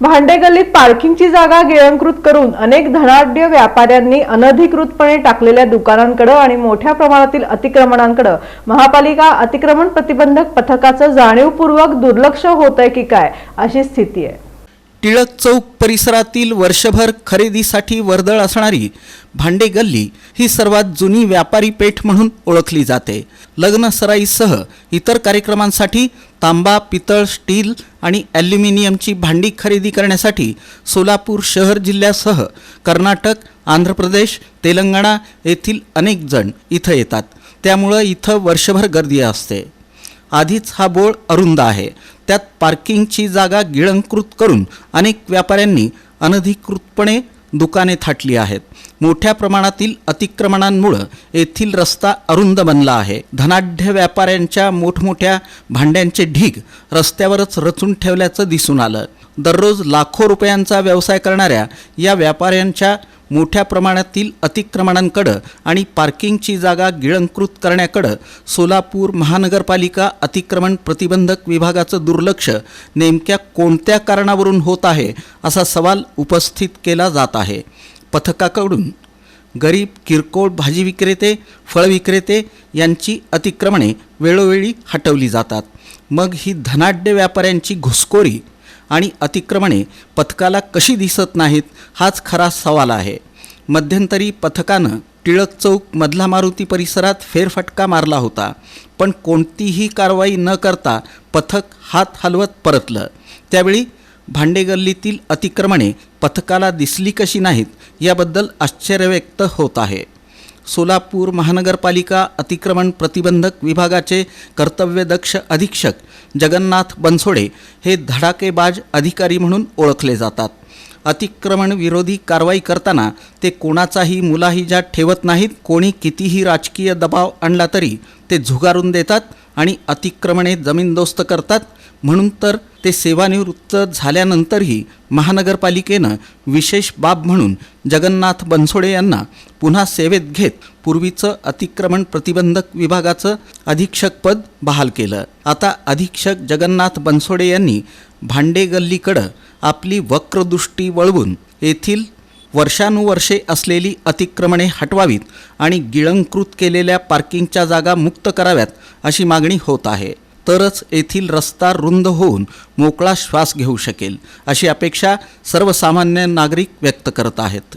भांडे गल्लीत पार्किंगची जागा गिळंकृत करून अनेक धनाढ्य व्यापाऱ्यांनी अनधिकृतपणे टाकलेल्या दुकानांकडे आणि मोठ्या प्रमाणातील अतिक्रमणांकडे महापालिका अतिक्रमण प्रतिबंधक पथकाचं जाणीवपूर्वक दुर्लक्ष होत आहे की काय अशी स्थिती आहे. टिळक चौक परिसरातील वर्षभर खरेदीसाठी वर्दळ असणारी भांडे गल्ली ही सर्वात जुनी व्यापारी पेठ म्हणून ओळखली जाते. लग्न सराईसह इतर कार्यक्रमांसाठी तांबा पितळ स्टील आणि ॲल्युमिनियमची भांडी खरेदी करण्यासाठी सोलापूर शहर जिल्ह्यासह कर्नाटक आंध्र प्रदेश तेलंगणा येथील अनेक जण इथं येतात. त्यामुळं इथं वर्षभर गर्दी असते. आधीच हा बोळ अरुंद आहे. त्यात पार्किंगची जागा गिळंकृत करून अनेक व्यापाऱ्यांनी अनधिकृतपणे दुकाने थाटली आहेत. मोठ्या प्रमाणातील अतिक्रमणांमुळं येथील रस्ता अरुंद बनला आहे. धनाढ्य व्यापाऱ्यांच्या मोठमोठ्या भांड्यांचे ढीग रस्त्यावरच रचून ठेवल्याचं दिसून आलं. दररोज लाखो रुपयांचा व्यवसाय करणाऱ्या या व्यापाऱ्यांच्या मोठ्या प्रमाणातील अतिक्रमणांकडं आणि पार्किंगची जागा गिळंकृत करण्याकडं सोलापूर महानगरपालिका अतिक्रमण प्रतिबंधक विभागाचं दुर्लक्ष नेमक्या कोणत्या कारणावरून होत आहे असा सवाल उपस्थित केला जात आहे. पथकाकडून गरीब किरकोळ भाजी विक्रेते फळ विक्रेते यांची अतिक्रमणे वेळोवेळी हटवली जातात. मग ही धनाढ्य व्यापाऱ्यांची घुसखोरी आणि अतिक्रमणे पथकाला कशी दिसत नाहीत हाच खरा सवाल आहे. मध्यंतरी पथकानं टिळक चौक मधला मारुती परिसरात फेरफटका मारला होता पण कोणतीही कारवाई न करता पथक हात हलवत परतलं. त्यावेळी भांडेगल्लीतील अतिक्रमणे पथकाला दिसली कशी नाहीत याबद्दल आश्चर्य व्यक्त होत आहे. सोलापूर महानगरपालिका अतिक्रमण प्रतिबंधक विभागाचे कर्तव्यदक्ष अधीक्षक जगन्नाथ बनसोडे हे धडाकेबाज अधिकारी म्हणून ओळखले जातात. अतिक्रमण विरोधी कारवाई करताना ते कोणाचाही मुलाहिजा ठेवत नाहीत कोणी कितीही राजकीय दबाव आणला तरी ते झुगारून देतात आणि अतिक्रमणे जमीनदोस्त करतात म्हणून तर ते सेवानिवृत्त झाल्यानंतरही महानगरपालिकेनं विशेष बाब म्हणून जगन्नाथ बनसोडे यांना पुन्हा सेवेत घेत पूर्वीचं अतिक्रमण प्रतिबंधक विभागाचं अधीक्षकपद बहाल केलं. आता अधीक्षक जगन्नाथ बनसोडे यांनी भांडे गल्लीकडं आपली वक्रदृष्टी वळवून येथील वर्षानुवर्षे असलेली अतिक्रमणे हटवावीत आणि गिळंकृत केलेल्या पार्किंगच्या जागा मुक्त कराव्यात अशी मागणी होत आहे. तरच येथील रस्ता रुंद होऊन मोकळा श्वास घेऊ शकेल अशी अपेक्षा सर्वसामान्य नागरिक व्यक्त करत आहेत.